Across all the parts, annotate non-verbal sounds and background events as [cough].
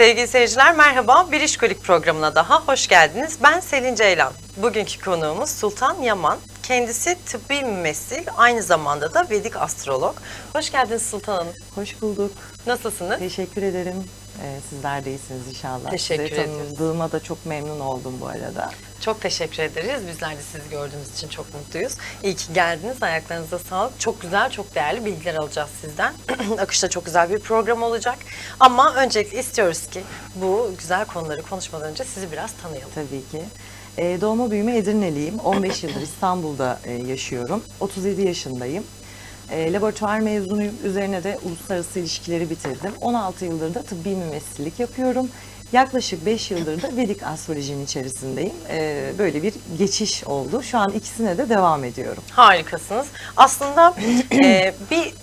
Sevgili seyirciler merhaba. Bir İşkolik programına daha hoş geldiniz. Ben Selin Ceylan. Bugünkü konuğumuz Sultan Yaman. Kendisi tıbbi mümessil, aynı zamanda da Vedik astrolog. Hoş geldiniz Sultan Hanım. Hoş bulduk. Nasılsınız? Teşekkür ederim. Ee, sizler de iyisiniz inşallah. Teşekkür Sizi ediyoruz. tanıdığıma da çok memnun oldum bu arada. Çok teşekkür ederiz. Bizler de sizi gördüğümüz için çok mutluyuz. İyi ki geldiniz. Ayaklarınıza sağlık. Çok güzel, çok değerli bilgiler alacağız sizden. [clears throat] Akışta çok güzel bir program olacak. Ama öncelikle istiyoruz ki bu güzel konuları konuşmadan önce sizi biraz tanıyalım. Tabii ki. Ee, doğma büyüme Edirneliyim. 15 yıldır İstanbul'da e, yaşıyorum. 37 yaşındayım. Ee, laboratuvar mezunuyum. Üzerine de uluslararası ilişkileri bitirdim. 16 yıldır da tıbbi mümessillik yapıyorum. Yaklaşık 5 yıldır da Vedik astrolojinin içerisindeyim. Ee, böyle bir geçiş oldu. Şu an ikisine de devam ediyorum. Harikasınız. Aslında e, bir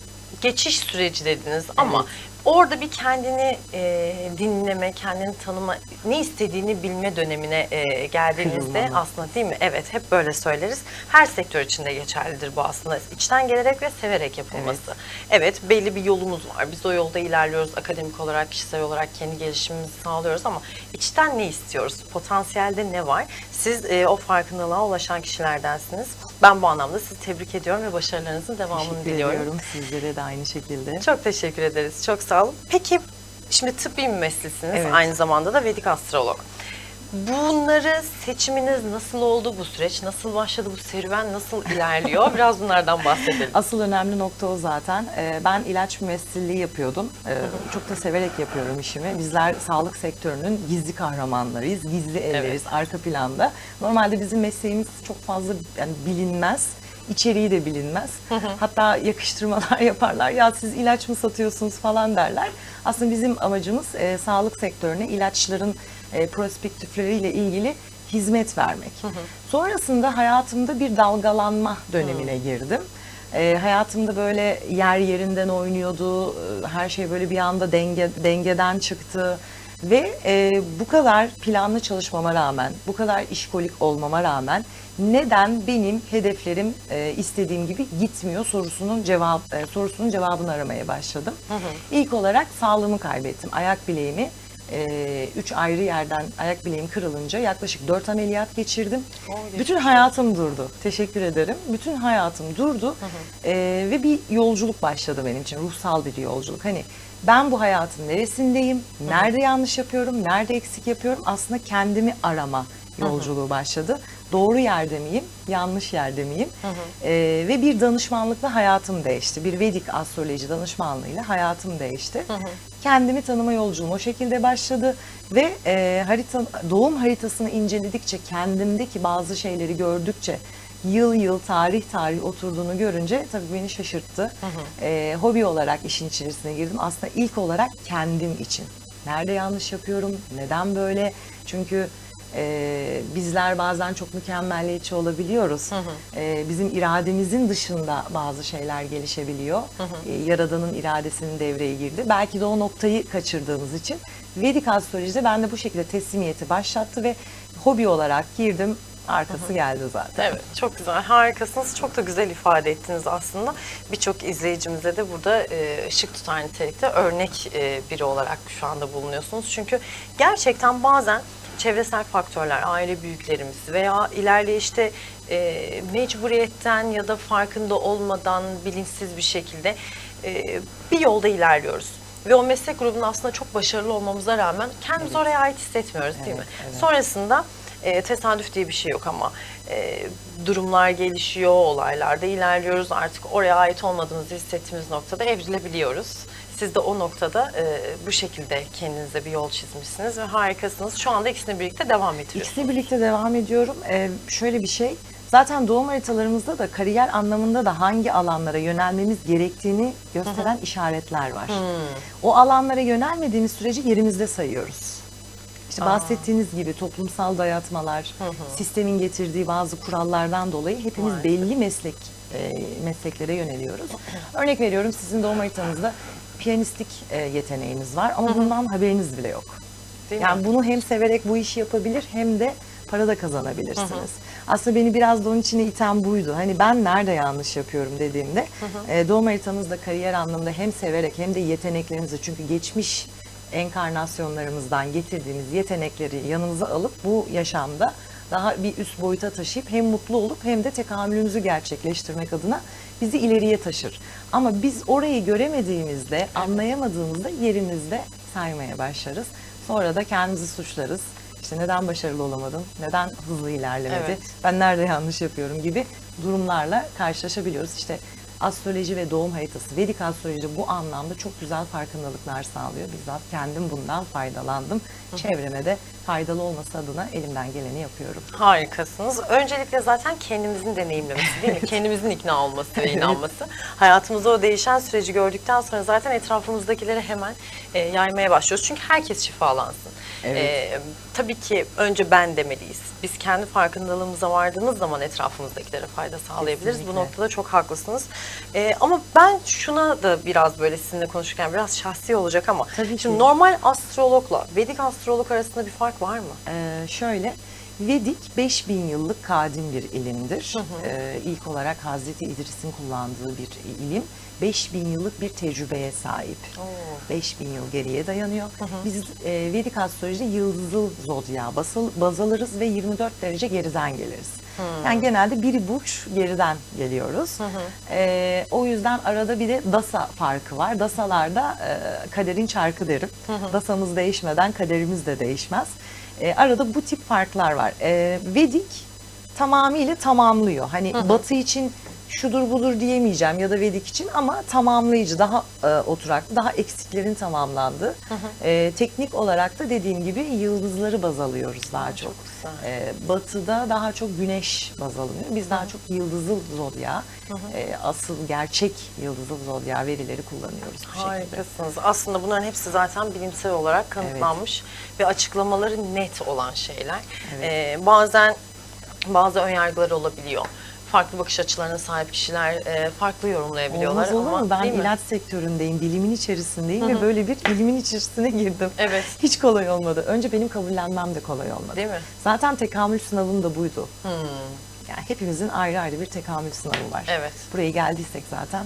geçiş süreci dediniz ama orada bir kendini e, dinleme, kendini tanıma, ne istediğini bilme dönemine e, geldiğinizde aslında değil mi? Evet, hep böyle söyleriz. Her sektör içinde geçerlidir bu aslında. İçten gelerek ve severek yapılması. Evet. belli bir yolumuz var. Biz o yolda ilerliyoruz. Akademik olarak, kişisel olarak kendi gelişimimizi sağlıyoruz ama içten ne istiyoruz? Potansiyelde ne var? Siz e, o farkındalığa ulaşan kişilerdensiniz. Ben bu anlamda sizi tebrik ediyorum ve başarılarınızın devamını Teşekkür diliyorum. ediyorum. Sizlere de aynı şekilde. Çok teşekkür ederiz. Çok sağ olun. Peki şimdi tıbbi mümessilsiniz. Evet. Aynı zamanda da Vedik astrolog. Bunları seçiminiz nasıl oldu bu süreç? Nasıl başladı bu serüven? Nasıl ilerliyor? [laughs] Biraz bunlardan bahsedelim. Asıl önemli nokta o zaten. Ee, ben ilaç mümessilliği yapıyordum. Ee, çok da severek yapıyorum işimi. Bizler sağlık sektörünün gizli kahramanlarıyız, gizli elleriz, arka planda. Normalde bizim mesleğimiz çok fazla yani bilinmez. İçeriği de bilinmez. Hatta yakıştırmalar [laughs] yaparlar. Ya siz ilaç mı satıyorsunuz falan derler. Aslında bizim amacımız e, sağlık sektörüne ilaçların e, prospektifleriyle ilgili hizmet vermek. Sonrasında hayatımda bir dalgalanma dönemine girdim. E, hayatımda böyle yer yerinden oynuyordu. E, Her şey böyle bir anda denge dengeden çıktı. Ve e, bu kadar planlı çalışmama rağmen, bu kadar işkolik olmama rağmen neden benim hedeflerim e, istediğim gibi gitmiyor sorusunun cevap e, sorusunun cevabını aramaya başladım. İlk olarak sağlığımı kaybettim. Ayak bileğimi e, üç ayrı yerden ayak bileğim kırılınca yaklaşık dört ameliyat geçirdim. Geçmiş Bütün hayatım durdu. Teşekkür ederim. Bütün hayatım durdu E, ve bir yolculuk başladı benim için. Ruhsal bir yolculuk. Hani ben bu hayatın neresindeyim? Nerede yanlış yapıyorum? Nerede eksik yapıyorum? Aslında kendimi arama yolculuğu başladı. Doğru yerde miyim? Yanlış yerde miyim? E, ve bir danışmanlıkla hayatım değişti. Bir Vedik astroloji danışmanlığıyla hayatım değişti. Kendimi tanıma yolculuğum o şekilde başladı ve e, harita doğum haritasını inceledikçe kendimdeki bazı şeyleri gördükçe yıl yıl tarih tarih oturduğunu görünce tabii beni şaşırttı. E, hobi olarak işin içerisine girdim. Aslında ilk olarak kendim için. Nerede yanlış yapıyorum? Neden böyle? Çünkü e, bizler bazen çok mükemmelliyetçi olabiliyoruz. E, bizim irademizin dışında bazı şeyler gelişebiliyor. E, Yaradan'ın iradesinin devreye girdi. Belki de o noktayı kaçırdığımız için Vedik astrolojide ben de bu şekilde teslimiyeti başlattı ve hobi olarak girdim. Arkası geldi zaten. Evet, çok güzel, harikasınız. Çok da güzel ifade ettiniz aslında. Birçok izleyicimize de burada e, ışık tutar nitelikte örnek e, biri olarak şu anda bulunuyorsunuz. Çünkü gerçekten bazen çevresel faktörler, aile büyüklerimiz veya ilerleyişte e, mecburiyetten ya da farkında olmadan bilinçsiz bir şekilde e, bir yolda ilerliyoruz. Ve o meslek grubunda aslında çok başarılı olmamıza rağmen kendimizi oraya ait hissetmiyoruz değil mi? Evet, evet. Sonrasında e, tesadüf diye bir şey yok ama e, durumlar gelişiyor, olaylarda ilerliyoruz. Artık oraya ait olmadığımızı hissettiğimiz noktada evrilebiliyoruz. Siz de o noktada e, bu şekilde kendinize bir yol çizmişsiniz ve harikasınız. Şu anda ikisini birlikte devam ettiriyorsunuz. İkisini birlikte devam ediyorum. Ee, şöyle bir şey. Zaten doğum haritalarımızda da kariyer anlamında da hangi alanlara yönelmemiz gerektiğini gösteren işaretler var. O alanlara yönelmediğimiz sürece yerimizde sayıyoruz. İşte bahsettiğiniz gibi toplumsal dayatmalar, sistemin getirdiği bazı kurallardan dolayı hepimiz Maalesef. belli meslek e, mesleklere yöneliyoruz. Örnek veriyorum sizin doğum haritanızda piyanistik e, yeteneğiniz var ama bundan haberiniz bile yok. Değil mi? Yani bunu hem severek bu işi yapabilir hem de para da kazanabilirsiniz. Aslında beni biraz da onun içine iten buydu. Hani ben nerede yanlış yapıyorum dediğimde e, doğum haritanızda kariyer anlamında hem severek hem de yeteneklerinizi çünkü geçmiş enkarnasyonlarımızdan getirdiğimiz yetenekleri yanımıza alıp bu yaşamda daha bir üst boyuta taşıyıp hem mutlu olup hem de tekamülümüzü gerçekleştirmek adına bizi ileriye taşır. Ama biz orayı göremediğimizde, anlayamadığımızda yerimizde saymaya başlarız. Sonra da kendimizi suçlarız. İşte neden başarılı olamadım, neden hızlı ilerlemedi, Evet. ben nerede yanlış yapıyorum gibi durumlarla karşılaşabiliyoruz. İşte astroloji ve doğum haritası, Vedik astroloji bu anlamda çok güzel farkındalıklar sağlıyor. Bizzat kendim bundan faydalandım. Çevreme de faydalı olması adına elimden geleni yapıyorum. Harikasınız. Öncelikle zaten kendimizin deneyimlemesi değil mi? [laughs] Kendimizin ikna olması [laughs] ve inanması. Hayatımızda o değişen süreci gördükten sonra zaten etrafımızdakileri hemen e, yaymaya başlıyoruz. Çünkü herkes şifalansın. Evet. E, tabii ki önce ben demeliyiz. Biz kendi farkındalığımıza vardığımız zaman etrafımızdakilere fayda sağlayabiliriz. Bu Kesinlikle. noktada çok haklısınız. E, ama ben şuna da biraz böyle sizinle konuşurken biraz şahsi olacak ama Tabii ki. şimdi normal astrologla Vedik astrolog arasında bir fark var mı? Ee, şöyle, Vedik 5000 yıllık kadim bir ilimdir. Ee, ilk olarak Hazreti İdris'in kullandığı bir ilim. 5000 yıllık bir tecrübeye sahip. Oo. 5000 yıl geriye dayanıyor. Biz e, Vedik astrolojide yıldızıl zodya baz alırız ve 24 derece geriden geliriz. Yani genelde bir burç geriden geliyoruz. E, o yüzden arada bir de dasa farkı var. Dasalarda e, kaderin çarkı derim. Dasamız değişmeden kaderimiz de değişmez. E, arada bu tip farklar var. E, Vedik tamamıyla tamamlıyor. Hani Batı için şudur budur diyemeyeceğim ya da Vedik için ama tamamlayıcı, daha e, oturaklı, daha eksiklerin tamamlandığı. E, teknik olarak da dediğim gibi yıldızları baz alıyoruz daha çok. güzel. E, batı'da daha çok güneş baz alınıyor. Biz daha çok yıldızıl zodya, e, asıl gerçek yıldızıl zodya verileri kullanıyoruz bu şekilde. Harikasınız. Aslında bunların hepsi zaten bilimsel olarak kanıtlanmış ve açıklamaları net olan şeyler. Evet. Ee, bazen bazı önyargılar olabiliyor. Farklı bakış açılarına sahip kişiler e, farklı yorumlayabiliyorlar Olmaz olur ama mu? Ben değil mi? ilaç sektöründeyim, bilimin içerisindeyim ve böyle bir ilimin içerisine girdim. Evet. Hiç kolay olmadı. Önce benim kabullenmem de kolay olmadı. Değil mi? Zaten tekamül sınavım da buydu. Hmm, Yani hepimizin ayrı ayrı bir tekamül sınavı var. Evet. Buraya geldiysek zaten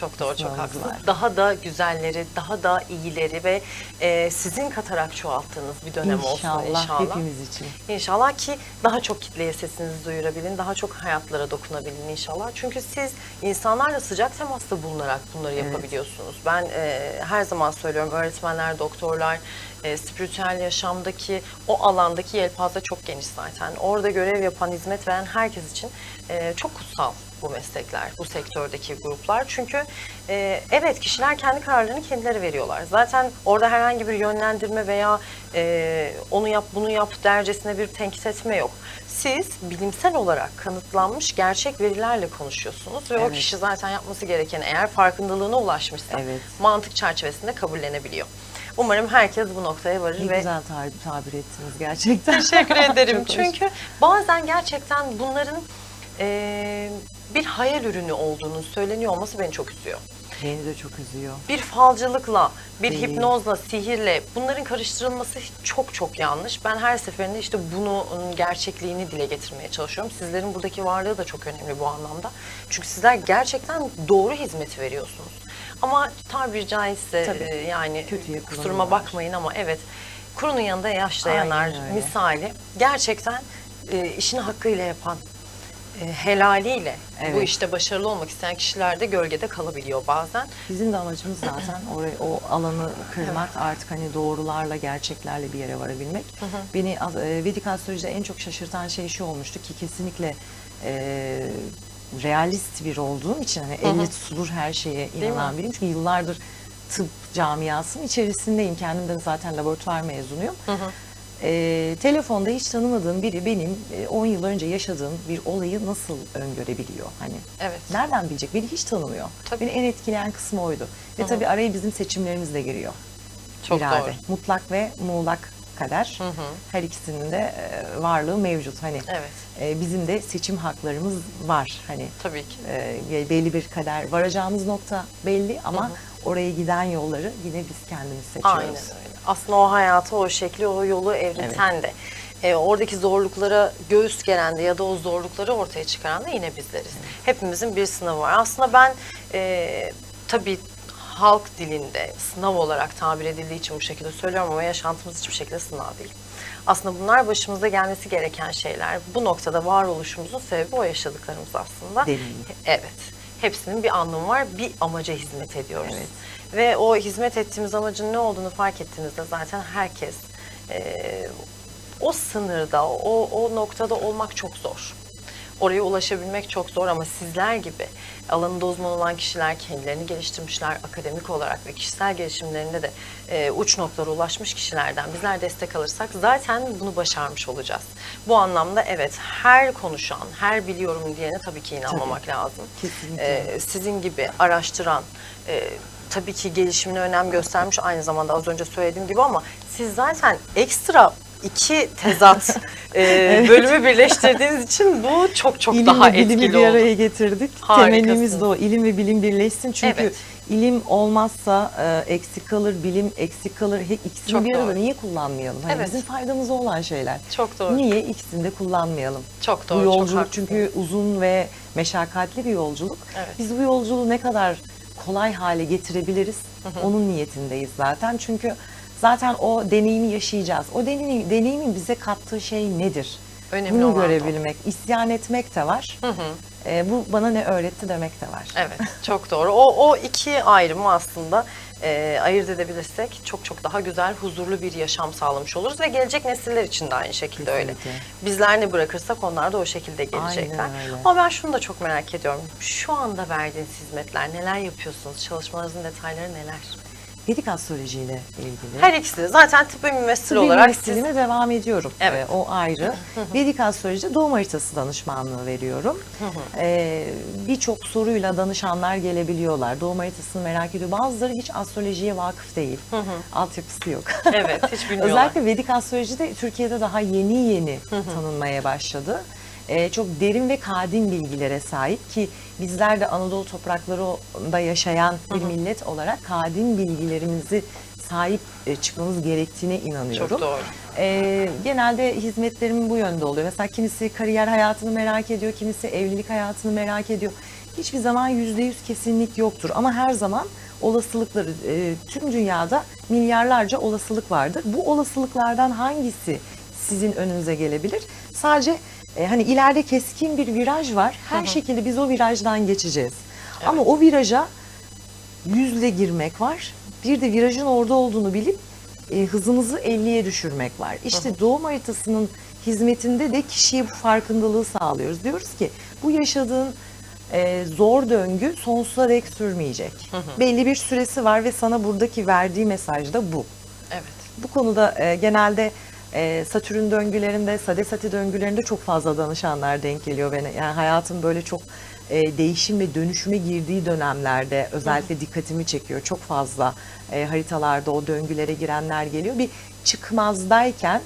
Çok doğru, çok var. Daha da güzelleri, daha da iyileri ve e, sizin katarak çoğalttığınız bir dönem olsun inşallah, inşallah. hepimiz için. İnşallah ki daha çok kitleye sesinizi duyurabilin, daha çok hayatlara dokunabilin inşallah. Çünkü siz insanlarla sıcak temasta bulunarak bunları yapabiliyorsunuz. Ben e, her zaman söylüyorum öğretmenler, doktorlar, e, spiritüel yaşamdaki o alandaki yelpaze çok geniş zaten. Orada görev yapan, hizmet veren herkes için e, çok kutsal bu meslekler, bu sektördeki gruplar. Çünkü e, evet kişiler kendi kararlarını kendileri veriyorlar. Zaten orada herhangi bir yönlendirme veya e, onu yap bunu yap dercesine bir tenkit etme yok. Siz bilimsel olarak kanıtlanmış gerçek verilerle konuşuyorsunuz ve o Evet. kişi zaten yapması gereken eğer farkındalığına ulaşmışsa Evet. mantık çerçevesinde kabullenebiliyor. Umarım herkes bu noktaya varır Ne ve güzel tabir, tabir ettiniz gerçekten. Teşekkür [laughs] ederim. Hoş. Çünkü bazen gerçekten bunların e, bir hayal ürünü olduğunu söyleniyor olması beni çok üzüyor. Beni de çok üzüyor. Bir falcılıkla, bir Değil. hipnozla, sihirle bunların karıştırılması çok çok yanlış. Ben her seferinde işte bunun gerçekliğini dile getirmeye çalışıyorum. Sizlerin buradaki varlığı da çok önemli bu anlamda. Çünkü sizler gerçekten doğru hizmeti veriyorsunuz. Ama tabiri caizse Tabii. e, yani Kötüye kusuruma bakmayın ama evet kurunun yanında yaş da Aynen yanar öyle. misali gerçekten e, işini hakkıyla yapan e, helaliyle bu Evet. işte başarılı olmak isteyen kişiler de gölgede kalabiliyor bazen. Bizim de amacımız zaten orayı, o alanı kırmak artık hani doğrularla, gerçeklerle bir yere varabilmek. Beni az- e, Vedik astrolojide en çok şaşırtan şey şu olmuştu ki kesinlikle e, realist bir olduğum için hani elle tutulur her şeye inanan biriyim. Çünkü yıllardır tıp camiasının içerisindeyim. Kendim de zaten laboratuvar mezunuyum. E, telefonda hiç tanımadığım biri benim e, 10 yıl önce yaşadığım bir olayı nasıl öngörebiliyor? Hani Evet. Nereden bilecek? Beni hiç tanımıyor. Tabii. Beni en etkileyen kısmı oydu. Ve tabii araya bizim seçimlerimiz de giriyor. Çok İrade. doğru. Mutlak ve muğlak kader. Her ikisinin de e, varlığı mevcut. Hani Evet. e, bizim de seçim haklarımız var. Hani Tabii ki. e, belli bir kader varacağımız nokta belli ama oraya giden yolları yine biz kendimiz seçiyoruz. Aynen öyle. Aslında o hayatı, o şekli, o yolu evriten de. e, oradaki zorluklara göğüs geren de ya da o zorlukları ortaya çıkaran da yine bizleriz. Hepimizin bir sınavı var. Aslında ben e, tabii halk dilinde sınav olarak tabir edildiği için bu şekilde söylüyorum ama yaşantımız hiçbir şekilde sınav değil. Aslında bunlar başımıza gelmesi gereken şeyler. Bu noktada varoluşumuzun sebebi o yaşadıklarımız aslında. Deneyim. Evet. Hepsinin bir anlamı var. Bir amaca hizmet ediyoruz. Evet. Ve o hizmet ettiğimiz amacın ne olduğunu fark ettiğimizde zaten herkes eee, o sınırda, o, o noktada olmak çok zor. Oraya ulaşabilmek çok zor ama sizler gibi alanında uzman olan kişiler kendilerini geliştirmişler akademik olarak ve kişisel gelişimlerinde de e, uç noktalara ulaşmış kişilerden bizler destek alırsak zaten bunu başarmış olacağız. Bu anlamda evet her konuşan, her biliyorum diyene tabii ki inanmamak lazım. Kesinlikle. E, sizin gibi araştıran, e, tabii ki gelişimine önem göstermiş aynı zamanda az önce söylediğim gibi ama siz zaten ekstra iki tezat [laughs] e, bölümü birleştirdiğiniz için bu çok çok İlim daha ve bilimi etkili bir oldu. araya getirdik. Harikasın. Temennimiz de o. İlim ve bilim birleşsin. Çünkü Evet. ilim olmazsa e, eksik kalır, bilim eksik kalır. He, ikisini Çok bir arada doğru. niye kullanmayalım? Hani Evet. Bizim faydamıza olan şeyler. Çok doğru. Niye ikisini de kullanmayalım? Çok doğru, Bu çok yolculuk haklısın. çünkü uzun ve meşakkatli bir yolculuk. Evet. Biz bu yolculuğu ne kadar kolay hale getirebiliriz? Onun niyetindeyiz zaten. Çünkü zaten o deneyimi yaşayacağız. O deneyim, deneyimin bize kattığı şey nedir? Önemli Bunu da o. görebilmek, isyan etmek de var. Ee, bu bana ne öğretti demek de var. Evet, çok doğru. O, o iki ayrımı aslında e, ayırt edebilirsek çok çok daha güzel, huzurlu bir yaşam sağlamış oluruz ve gelecek nesiller için de aynı şekilde öyle. Kesinlikle. Bizler ne bırakırsak onlar da o şekilde gelecekler. Öyle. Ama ben şunu da çok merak ediyorum. Şu anda verdiğiniz hizmetler, neler yapıyorsunuz? Çalışmalarınızın detayları neler? Vedik astrolojiyle ilgili. Her ikisi de zaten tıbbi mümessil Tıbbi olarak siz mesleğime devam ediyorum. Evet. Ee, o ayrı. Vedik astrolojide doğum haritası danışmanlığı veriyorum. Ee, Birçok soruyla danışanlar gelebiliyorlar. Doğum haritasını merak ediyor. Bazıları hiç astrolojiye vakıf değil. Altyapısı yok. Evet, hiç [laughs] bilmiyorlar. Özellikle Vedik astroloji de Türkiye'de daha yeni yeni tanınmaya başladı. Ee, çok derin ve kadim bilgilere sahip ki bizler de Anadolu topraklarında yaşayan bir millet olarak kadim bilgilerimizi sahip e, çıkmamız gerektiğine inanıyorum. Çok doğru. Ee, genelde hizmetlerim bu yönde oluyor. Mesela kimisi kariyer hayatını merak ediyor, kimisi evlilik hayatını merak ediyor. Hiçbir zaman yüzde yüz kesinlik yoktur ama her zaman olasılıkları e, tüm dünyada milyarlarca olasılık vardır. Bu olasılıklardan hangisi sizin önünüze gelebilir? Sadece e, hani ileride keskin bir viraj var. Her şekilde biz o virajdan geçeceğiz. Ama o viraja yüzle girmek var. Bir de virajın orada olduğunu bilip e, hızımızı 50'ye düşürmek var. İşte doğum haritasının hizmetinde de kişiye bu farkındalığı sağlıyoruz. Diyoruz ki bu yaşadığın e, zor döngü sonsuza dek sürmeyecek. Belli bir süresi var ve sana buradaki verdiği mesaj da bu. Evet. Bu konuda e, genelde e, Satürn döngülerinde, Sadesati döngülerinde çok fazla danışanlar denk geliyor bana. Yani hayatım böyle çok e, değişim ve dönüşüme girdiği dönemlerde özellikle dikkatimi çekiyor. Çok fazla e, haritalarda o döngülere girenler geliyor. Bir çıkmazdayken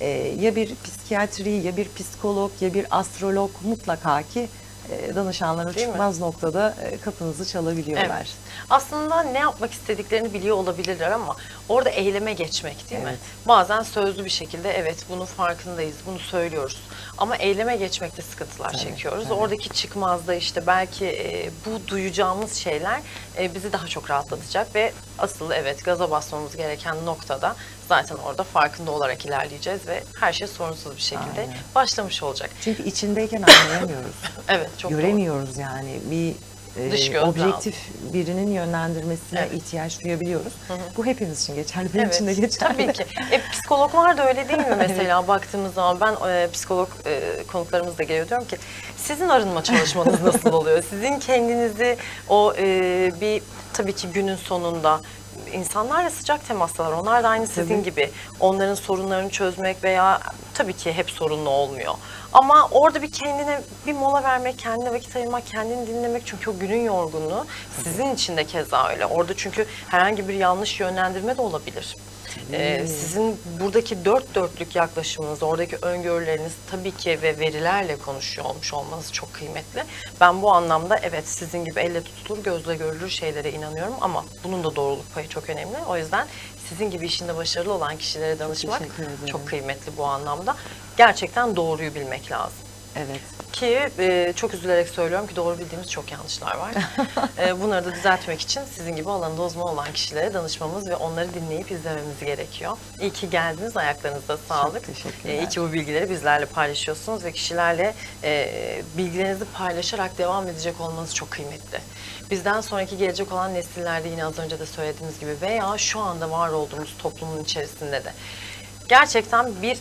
e, ya bir psikiyatri, ya bir psikolog, ya bir astrolog mutlaka ki e, danışanlara Değil mi? çıkmaz noktada e, kapınızı çalabiliyorlar. Evet. Aslında ne yapmak istediklerini biliyor olabilirler ama orada eyleme geçmek değil mi? Evet. Bazen sözlü bir şekilde evet bunun farkındayız, bunu söylüyoruz. Ama eyleme geçmekte sıkıntılar Tabii, çekiyoruz. tabii. Oradaki çıkmazda işte belki e, bu duyacağımız şeyler e, bizi daha çok rahatlatacak ve asıl evet gaza basmamız gereken noktada zaten orada farkında olarak ilerleyeceğiz ve her şey sorunsuz bir şekilde Aynen. başlamış olacak. Çünkü içindeyken anlayamıyoruz. [laughs] Evet çok doğru. göremiyoruz yani bir e, Dış objektif birinin yönlendirmesine Evet. ihtiyaç duyabiliyoruz. Bu hepimiz için geçerli, benim için de Evet, geçerli. Tabii ki. E, psikologlar da öyle değil mi [laughs] mesela baktığımız zaman ben e, psikolog e, konuklarımız da geliyor diyorum ki sizin arınma çalışmanız nasıl oluyor? Sizin kendinizi o e, bir tabii ki günün sonunda insanlarla sıcak temaslar. Onlar da aynı sizin Tabii. gibi. Onların sorunlarını çözmek veya tabii ki hep sorunlu olmuyor. Ama orada bir kendine bir mola vermek, kendine vakit ayırmak, kendini dinlemek çünkü o günün yorgunluğu sizin için de keza öyle. Orada çünkü herhangi bir yanlış yönlendirme de olabilir. Ee, sizin buradaki dört dörtlük yaklaşımınız, oradaki öngörüleriniz tabii ki ve verilerle konuşuyor olmuş olmanız çok kıymetli. Ben bu anlamda evet sizin gibi elle tutulur, gözle görülür şeylere inanıyorum ama bunun da doğruluk payı çok önemli. O yüzden sizin gibi işinde başarılı olan kişilere danışmak ederim. çok kıymetli bu anlamda. Gerçekten doğruyu bilmek lazım. Evet. Ki e, çok üzülerek söylüyorum ki doğru bildiğimiz çok yanlışlar var. [laughs] E, bunları da düzeltmek için sizin gibi alanında uzman olan kişilere danışmamız ve onları dinleyip izlememiz gerekiyor. İyi ki geldiniz, ayaklarınıza sağlık. teşekkürler. E, iyi ki bu bilgileri bizlerle paylaşıyorsunuz ve kişilerle e, bilgilerinizi paylaşarak devam edecek olmanız çok kıymetli. Bizden sonraki gelecek olan nesillerde yine az önce de söylediğimiz gibi veya şu anda var olduğumuz toplumun içerisinde de gerçekten bir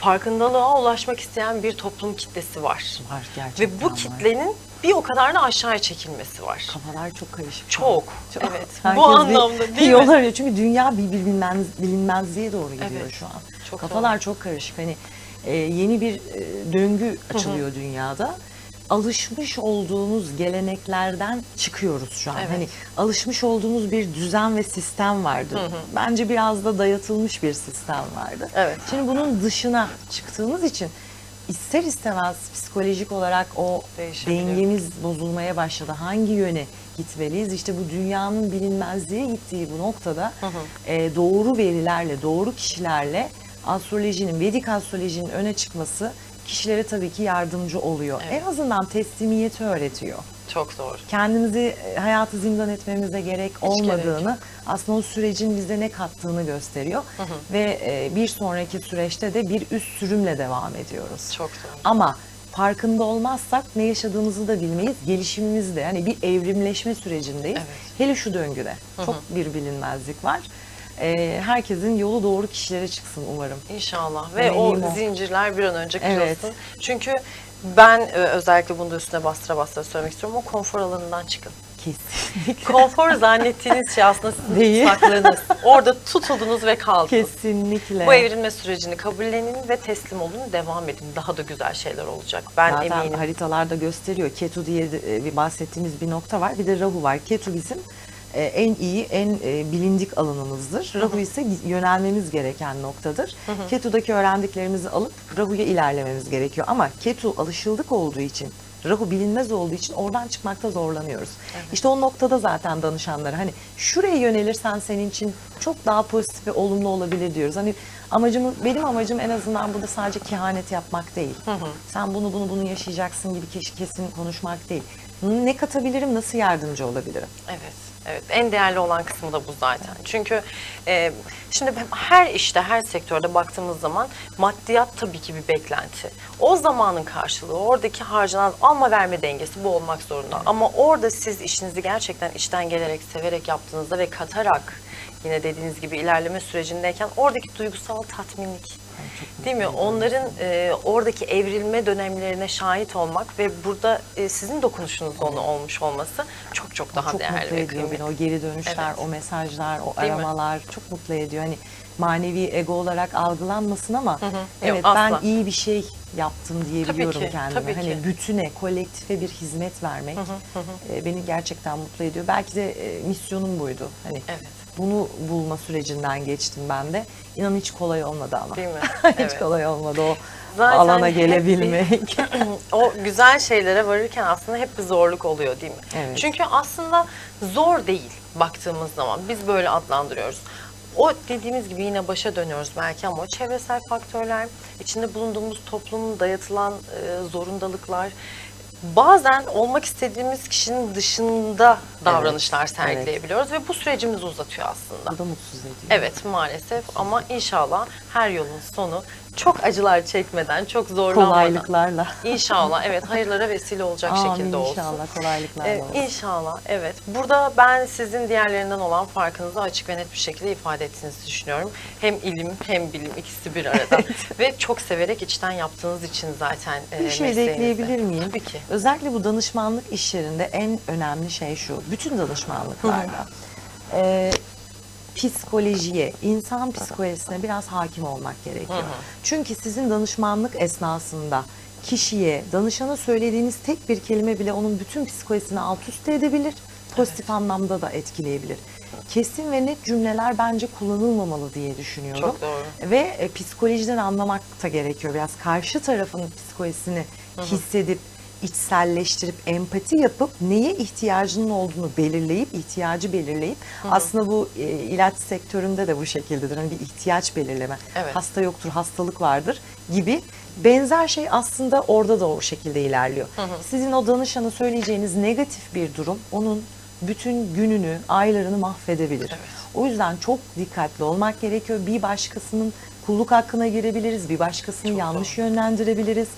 farkındalığa ulaşmak isteyen bir toplum kitlesi var. Var gerçekten Ve bu var. kitlenin bir o kadar da aşağıya çekilmesi var. Kafalar çok karışık. Çok. Evet. Herkes Bu anlamda değil yol mi? arıyor. Çünkü dünya bir bilinmez, bilinmezliğe doğru gidiyor Evet. şu an. Çok Kafalar çok karışık. Hani e, yeni bir e, döngü açılıyor dünyada. Alışmış olduğumuz geleneklerden çıkıyoruz şu an. Evet. Hani alışmış olduğumuz bir düzen ve sistem vardı. Bence biraz da dayatılmış bir sistem vardı. Evet. Şimdi bunun dışına çıktığımız için ister istemez psikolojik olarak o dengemiz bozulmaya başladı. Hangi yöne gitmeliyiz? İşte bu dünyanın bilinmezliğe gittiği bu noktada e, doğru verilerle, doğru kişilerle astrolojinin, Vedik astrolojinin öne çıkması kişilere tabii ki yardımcı oluyor. Evet. En azından teslimiyeti öğretiyor. Çok doğru. Kendimizi e, hayatı zindan etmemize gerek olmadığını, gerek aslında o sürecin bize ne kattığını gösteriyor. Ve e, bir sonraki süreçte de bir üst sürümle devam ediyoruz. Çok doğru. Ama farkında olmazsak ne yaşadığımızı da bilmeyiz. Gelişimimizde yani bir evrimleşme sürecindeyiz. Evet. Hele şu döngüde çok bir bilinmezlik var. Ee, herkesin yolu doğru kişilere çıksın umarım. İnşallah ve o Temennim o. zincirler bir an önce kırılsın. Evet. Çünkü ben e, özellikle bunu da üstüne bastıra bastıra söylemek istiyorum. O konfor alanından çıkın. Kesinlikle. Konfor zannettiğiniz şey aslında sizin Değil. Orada tutuldunuz ve kaldınız. Kesinlikle. Bu evrilme sürecini kabullenin ve teslim olun, devam edin. Daha da güzel şeyler olacak. Ben Zaten eminim. haritalarda gösteriyor. Ketu diye e, bir bahsettiğimiz bir nokta var. Bir de Rahu var. Ketu bizim e, en iyi, en e, bilindik alanımızdır. Rahu ise yönelmemiz gereken noktadır. Ketu'daki öğrendiklerimizi alıp Rahu'ya ilerlememiz gerekiyor. Ama Ketu alışıldık olduğu için Rahu bilinmez olduğu için oradan çıkmakta zorlanıyoruz. İşte o noktada zaten danışanlara hani şuraya yönelirsen senin için çok daha pozitif ve olumlu olabilir diyoruz. Hani amacımız benim amacım en azından burada sadece kehanet yapmak değil. Sen bunu bunu bunu yaşayacaksın gibi kesin konuşmak değil. Ne katabilirim, nasıl yardımcı olabilirim? Evet, evet. En değerli olan kısmı da bu zaten. Çünkü e, şimdi her işte, her sektörde baktığımız zaman maddiyat tabii ki bir beklenti. O zamanın karşılığı, oradaki harcanan alma verme dengesi bu olmak zorunda. Ama orada siz işinizi gerçekten içten gelerek, severek yaptığınızda ve katarak yine dediğiniz gibi ilerleme sürecindeyken oradaki duygusal tatminlik Değil mi? Onların e, oradaki evrilme dönemlerine şahit olmak ve burada e, sizin dokunuşunuz ona olmuş olması çok çok daha çok değerli mutlu ve ediyor beni. kıymetli. O geri dönüşler, Evet. o mesajlar, o Değil mi? aramalar çok mutlu ediyor. Hani manevi ego olarak algılanmasın ama evet Yok, ben asla. iyi bir şey yaptım diyebiliyorum ki, kendime. tabii hani ki. bütüne, kolektife bir hizmet vermek e, beni gerçekten mutlu ediyor. Belki de e, misyonum buydu. Hani Evet. Bunu bulma sürecinden geçtim ben de. İnan hiç kolay olmadı ama. Değil mi? [laughs] hiç Evet. kolay olmadı o Zaten alana bir- gelebilmek. [clears throat] [laughs] o güzel şeylere varırken aslında hep bir zorluk oluyor değil mi? Evet. Çünkü aslında zor değil baktığımız zaman. Biz böyle adlandırıyoruz. O dediğimiz gibi yine başa dönüyoruz belki ama o çevresel faktörler, içinde bulunduğumuz toplumun dayatılan e, zorundalıklar, bazen olmak istediğimiz kişinin dışında davranışlar sergileyebiliyoruz ve bu sürecimizi uzatıyor aslında. Bu da mutsuz ediyor. Evet maalesef ama inşallah her yolun sonu çok acılar çekmeden, çok zorlanmadan. Kolaylıklarla. İnşallah evet hayırlara vesile olacak Amin şekilde olsun. inşallah kolaylıklarla Ee, olsun. inşallah evet. Burada ben sizin diğerlerinden olan farkınızı açık ve net bir şekilde ifade ettiğinizi düşünüyorum. Hem ilim hem bilim ikisi bir arada. [laughs] ve çok severek içten yaptığınız için zaten e, Bir şey de ekleyebilir miyim? Tabii ki. Özellikle bu danışmanlık işlerinde en önemli şey şu. Bütün danışmanlıklarda. e, psikolojiye, insan psikolojisine biraz hakim olmak gerekiyor. Çünkü sizin danışmanlık esnasında kişiye, danışana söylediğiniz tek bir kelime bile onun bütün psikolojisini alt üst edebilir. Pozitif anlamda da etkileyebilir. Kesin ve net cümleler bence kullanılmamalı diye düşünüyorum. Çok doğru. Ve e, psikolojiden anlamak da gerekiyor. Biraz karşı tarafın psikolojisini hissedip içselleştirip empati yapıp neye ihtiyacının olduğunu belirleyip ihtiyacı belirleyip aslında bu e, ilaç sektöründe de bu şekildedir. Hani bir ihtiyaç belirleme. Evet. Hasta yoktur, hastalık vardır gibi benzer şey aslında orada da o şekilde ilerliyor. Sizin o danışana söyleyeceğiniz negatif bir durum onun bütün gününü, aylarını mahvedebilir. Evet. O yüzden çok dikkatli olmak gerekiyor. Bir başkasının kulluk hakkına girebiliriz, bir başkasını Çok yanlış yönlendirebiliriz.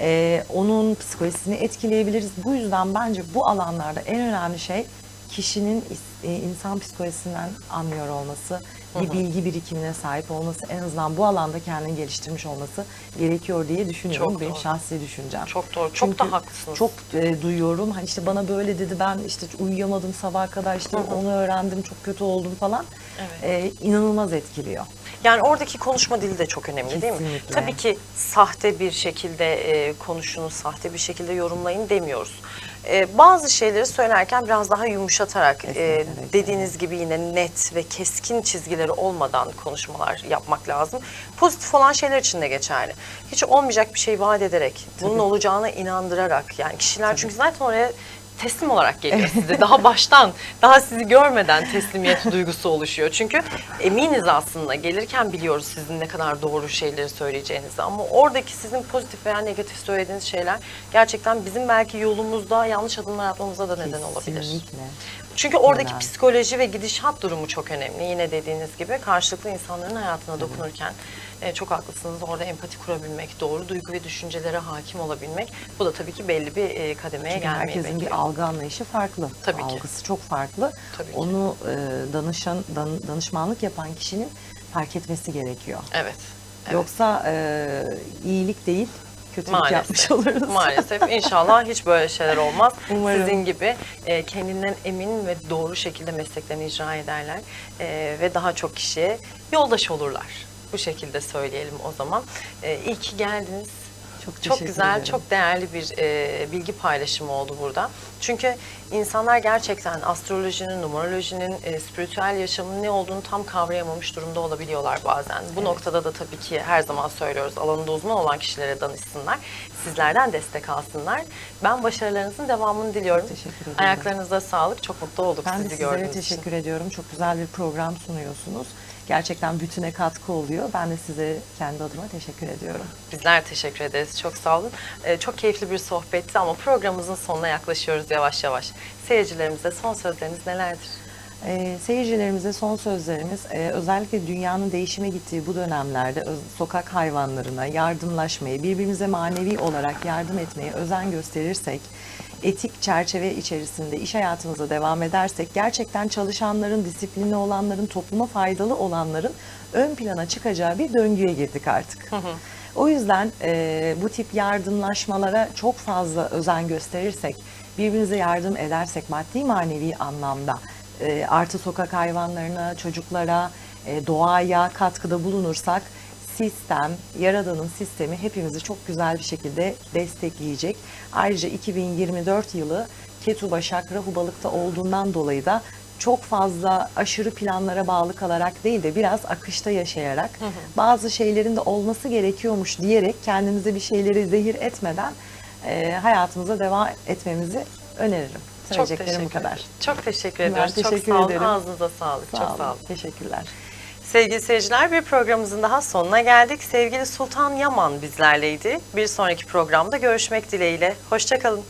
Ee, onun psikolojisini etkileyebiliriz. Bu yüzden bence bu alanlarda en önemli şey kişinin e, insan psikolojisinden anlıyor olması, bir bilgi birikimine sahip olması, en azından bu alanda kendini geliştirmiş olması gerekiyor diye düşünüyorum. Çok Benim doğru. şahsi düşüncem. Çok doğru. Çok Çünkü da haklısınız. Çok e, duyuyorum. Hani işte bana böyle dedi ben işte uyuyamadım sabaha kadar işte onu öğrendim çok kötü oldum falan. Evet. E, inanılmaz etkiliyor. Yani oradaki konuşma dili de çok önemli değil mi? Kesinlikle. Tabii ki sahte bir şekilde e, konuşun, sahte bir şekilde yorumlayın demiyoruz. E, bazı şeyleri söylerken biraz daha yumuşatarak, e, dediğiniz gibi yine net ve keskin çizgileri olmadan konuşmalar yapmak lazım. Pozitif olan şeyler için de geçerli. Hiç olmayacak bir şey vaat ederek, bunun olacağına inandırarak. Yani kişiler çünkü zaten oraya teslim olarak geliyor size. Daha baştan, daha sizi görmeden teslimiyet [laughs] duygusu oluşuyor. Çünkü eminiz aslında gelirken biliyoruz sizin ne kadar doğru şeyleri söyleyeceğinizi. Ama oradaki sizin pozitif veya negatif söylediğiniz şeyler gerçekten bizim belki yolumuzda yanlış adımlar atmamıza da neden olabilir. Kesinlikle. Çünkü oradaki Önemli. psikoloji ve gidişat durumu çok önemli. Yine dediğiniz gibi karşılıklı insanların hayatına dokunurken e, çok haklısınız. Orada empati kurabilmek, doğru duygu ve düşüncelere hakim olabilmek. Bu da tabii ki belli bir e, kademeye Çünkü gelmeyi herkesin bekliyor. bir algı anlayışı farklı. Tabii ki. Algısı çok farklı. Tabii ki. Onu e, danışan dan- danışmanlık yapan kişinin fark etmesi gerekiyor. Evet. evet. Yoksa e, iyilik değil kötülük Maalesef. yapmış [laughs] oluruz. Maalesef. İnşallah hiç böyle şeyler olmaz. Umarım. Sizin gibi e, kendinden emin ve doğru şekilde mesleklerini icra ederler E, ve daha çok kişiye yoldaş olurlar. Bu şekilde söyleyelim o zaman. E, iyi ki geldiniz. Çok Çok güzel, ederim. çok değerli bir e, bilgi paylaşımı oldu burada. Çünkü insanlar gerçekten astrolojinin, numerolojinin, e, spiritüel yaşamın ne olduğunu tam kavrayamamış durumda olabiliyorlar bazen. Bu noktada da tabii ki her zaman söylüyoruz alanında uzman olan kişilere danışsınlar. Sizlerden destek alsınlar. Ben başarılarınızın devamını diliyorum. teşekkür ederim. Ayaklarınıza sağlık. Çok mutlu olduk Ben de sizi sizlere gördüğümüz için. teşekkür ediyorum. Çok güzel bir program sunuyorsunuz. Gerçekten bütüne katkı oluyor. Ben de size kendi adıma teşekkür ediyorum. Bizler teşekkür ederiz. Çok sağ olun. Ee, çok keyifli bir sohbetti ama programımızın sonuna yaklaşıyoruz yavaş yavaş. Seyircilerimize son sözleriniz nelerdir? Ee, seyircilerimize son sözlerimiz e, özellikle dünyanın değişime gittiği bu dönemlerde öz- sokak hayvanlarına yardımlaşmayı, birbirimize manevi olarak yardım etmeye özen gösterirsek, etik çerçeve içerisinde iş hayatımıza devam edersek gerçekten çalışanların, disiplinli olanların, topluma faydalı olanların ön plana çıkacağı bir döngüye girdik artık. O yüzden e, bu tip yardımlaşmalara çok fazla özen gösterirsek, birbirimize yardım edersek maddi manevi anlamda e, artı sokak hayvanlarına, çocuklara, e, doğaya katkıda bulunursak sistem, Yaradan'ın sistemi hepimizi çok güzel bir şekilde destekleyecek. Ayrıca 2024 yılı Ketu Başak Rahu Balık'ta olduğundan dolayı da çok fazla aşırı planlara bağlı kalarak değil de biraz akışta yaşayarak bazı şeylerin de olması gerekiyormuş diyerek kendimize bir şeyleri zehir etmeden e, hayatımıza devam etmemizi öneririm. Çok teşekkür bu kadar. Çok teşekkür ediyoruz. teşekkür çok sağ olun. ederim. Ağzınıza sağlık. Sağ çok olun. sağ olun. Teşekkürler. Sevgili seyirciler bir programımızın daha sonuna geldik. Sevgili Sultan Yaman bizlerleydi. Bir sonraki programda görüşmek dileğiyle. Hoşçakalın.